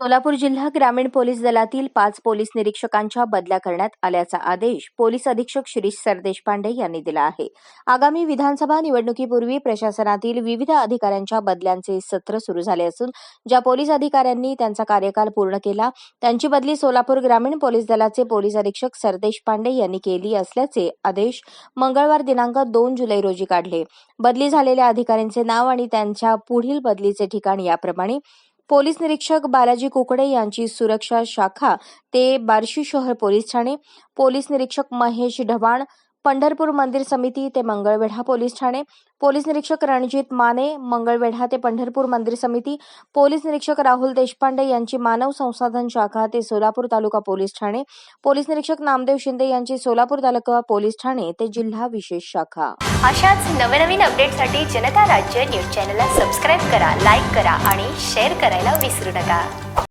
सोलापूर जिल्हा ग्रामीण पोलीस दलातील पाच पोलीस निरीक्षकांच्या बदल्या करण्यात आल्याचा आदेश पोलीस अधीक्षक शिरीष सरदेशपांडे यांनी दिला आहे. आगामी विधानसभा निवडणुकीपूर्वी प्रशासनातील विविध अधिकाऱ्यांच्या बदल्यांचे सत्र सुरू झाले असून ज्या पोलीस अधिकाऱ्यांनी त्यांचा कार्यकाल पूर्ण केला त्यांची बदली सोलापूर ग्रामीण पोलीस दलाचे पोलीस अधीक्षक सरदेश पांडे यांनी केली असल्याचे आदेश मंगळवार दिनांक दोन जुलै रोजी काढले. बदली झालेल्या अधिकाऱ्यांचे नाव आणि त्यांच्या पुढील बदलीचे ठिकाण याप्रमाणे पोलीस निरीक्षक बालाजी कुकडे यांची सुरक्षा शाखा ते बार्शी शहर पोलीस ठाणे. पोलीस निरीक्षक महेश ढवाण पंढरपूर मंदिर समिती ते मंगळवेढा पोलीस ठाणे. पोलीस निरीक्षक रणजित माने मंगळवेढा ते पंढरपूर मंदिर समिती. पोलीस निरीक्षक राहुल देशपांडे यांची मानव संसाधन शाखा ते सोलापूर तालुका पोलीस ठाणे. पोलीस निरीक्षक नामदेव शिंदे यांची सोलापूर तालुका पोलीस ठाणे ते जिल्हा विशेष शाखा. अशाच नवनवीन अपडेटसाठी जनता राज्य न्यूज चॅनलला सबस्क्राईब करा लाईक करा आणि शेअर करायला विसरू नका.